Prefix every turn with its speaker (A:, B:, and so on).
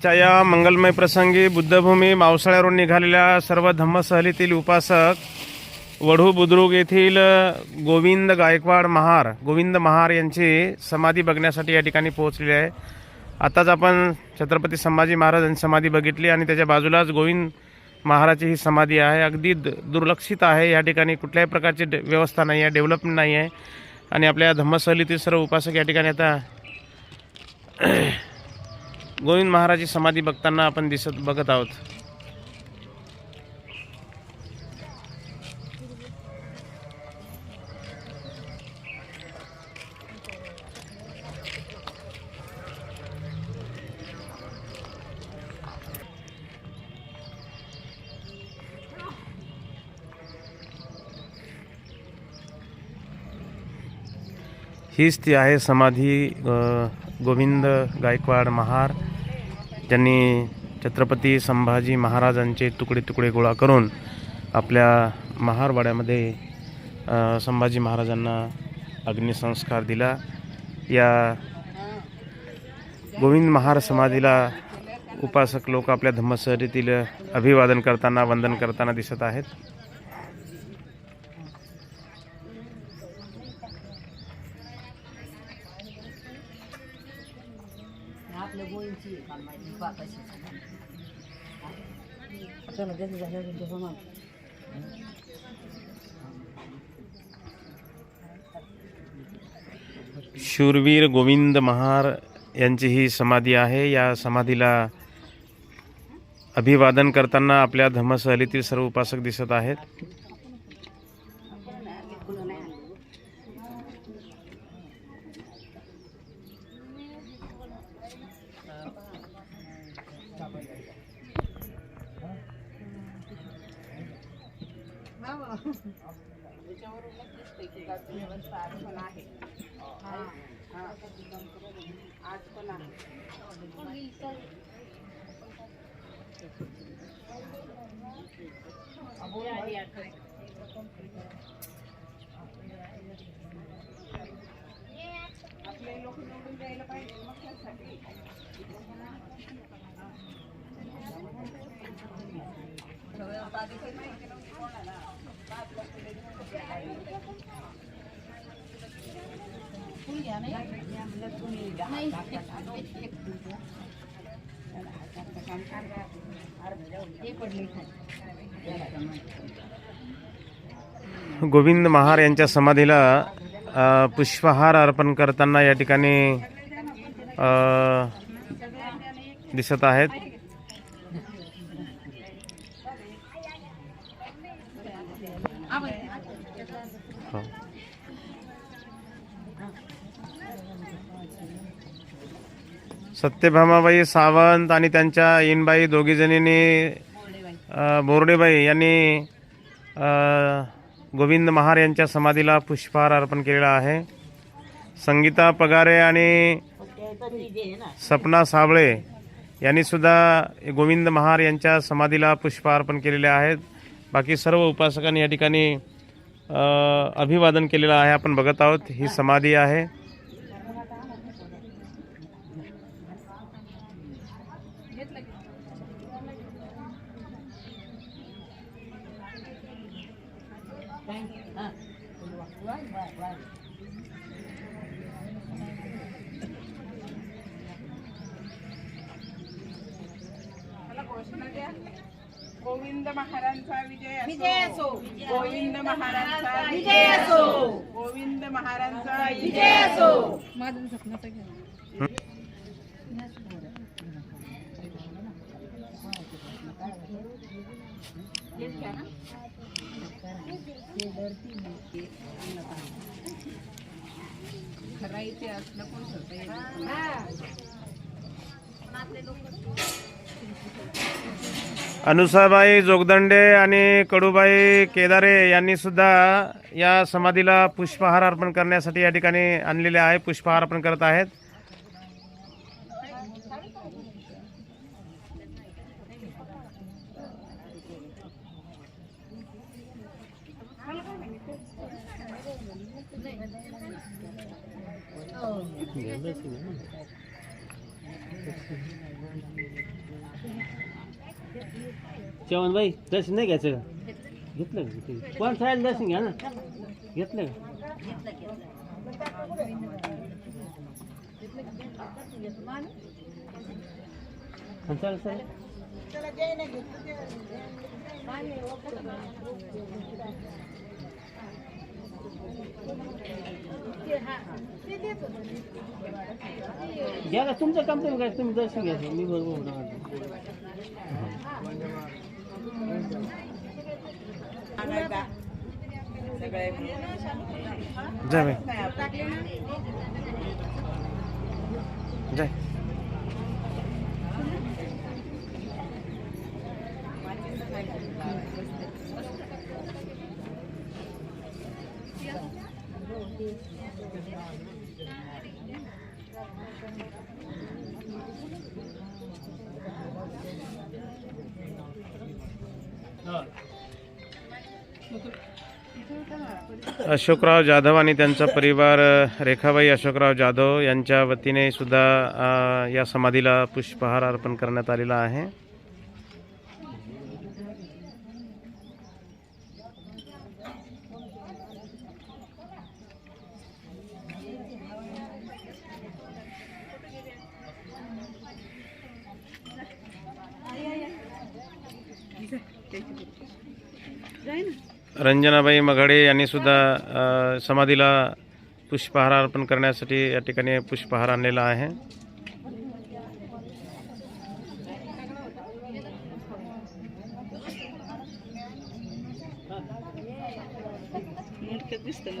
A: च्या या मंगलमय प्रसंगी बुद्धभूमी मावसाळ्यावरून निघालेल्या सर्व धम्मसहलीतील उपासक वढू बुद्रुक येथील गोविंद गायकवाड महार गोविंद महार यांची समाधी बघण्यासाठी या ठिकाणी पोहोचलेली आहे. आताच आपण छत्रपती संभाजी महाराज यांची समाधी बघितली आणि त्याच्या बाजूलाच गोविंद महाराजची ही समाधी आहे. अगदी दुर्लक्षित आहे. या ठिकाणी कुठल्याही प्रकारची व्यवस्था नाही आहे डेव्हलपमेंट नाही आहे. आणि आपल्या धम्मसहलीतील सर्व उपासक या ठिकाणी आता गोविंद महाराजची समाधी बघताना आपण दिसत बघत आहोत. हीच ती आहे समाधी गोविंद गायकवाड महार. ज्यांनी छत्रपती संभाजी महाराजांचे तुकडे तुकडे गोळा करून आपल्या महारवाड्यामध्ये संभाजी महाराजांना अग्निसंस्कार दिला. या गोविंद महार समाधीला उपासक लोक आपल्या धम्मसहरीतील अभिवादन करताना वंदन करताना दिसत आहेत.
B: आपल्या गोळीची माहिती
A: शूरवीर गोविंद महार यांची ही समाधी आहे. या समाधीला अभिवादन करताना आपल्या धम्मसहलीतील सर्व उपासक दिसत आहेत.
B: त्याच्यावरूनच
C: दिसते की आज पण आहे आज पण आहे आपले लोक निवडून द्यायला पाहिजे मग त्यासाठी
A: गोविंद महार यांच्या समाधीला पुष्पहार अर्पण करताना या ठिकाणी दिसत आहेत. सत्यभामाबाई सावंत आणि त्यांच्या इनबाई दोघीजणींनी बोर्डेबाई यांनी गोविंद महार यांच्या समाधीला पुष्पहार अर्पण केलेला आहे. संगीता पगारे आणि सपना साबळे यांनी सुद्धा गोविंद महार यांच्या समाधीला पुष्पहार अर्पण केलेले आहेत. बाकी सर्व उपासकांनी या ठिकाणी अभिवादन केलेलं आहे. आपण बघत आहोत ही समाधी आहे.
C: गोविंद महाराजांचा विजय विजय असो. गोविंद महाराजांचा विजय असो. गोविंद महाराजांचा विजय असो. खरा इतिहास लपून ठेवता
A: अनुसाबाई जोगदंडे आणि कडूबाई केदारे यांनी सुद्धा या समाधीला पुष्पहार अर्पण करण्यासाठी या ठिकाणी आणलेले आहे पुष्पहार अर्पण करत आहेत.
D: चव्हाणबाई दर्शन नाही घ्यायचं का? घेतलं का? कोण साहेब दर्शन घ्या ना? घेतलं का? हा, चालेल चालेल. घ्या ना तुमचं काम तुम्ही काय तुम्ही दर्शन घ्यायचं मी बरोबर होणार
A: जय बाई जय अशोकराव जाधव आणि त्यांचा परिवार रेखाबाई अशोकराव जाधव यांच्या वतीने सुद्धा या समाधीला पुष्पहार अर्पण करण्यात आलेला आहे. रंजनाबाई मघाडे यांनी सुद्धा समाधीला पुष्पहार अर्पण करण्यासाठी या ठिकाणी पुष्पहार आणलेला आहे.
C: दिसतं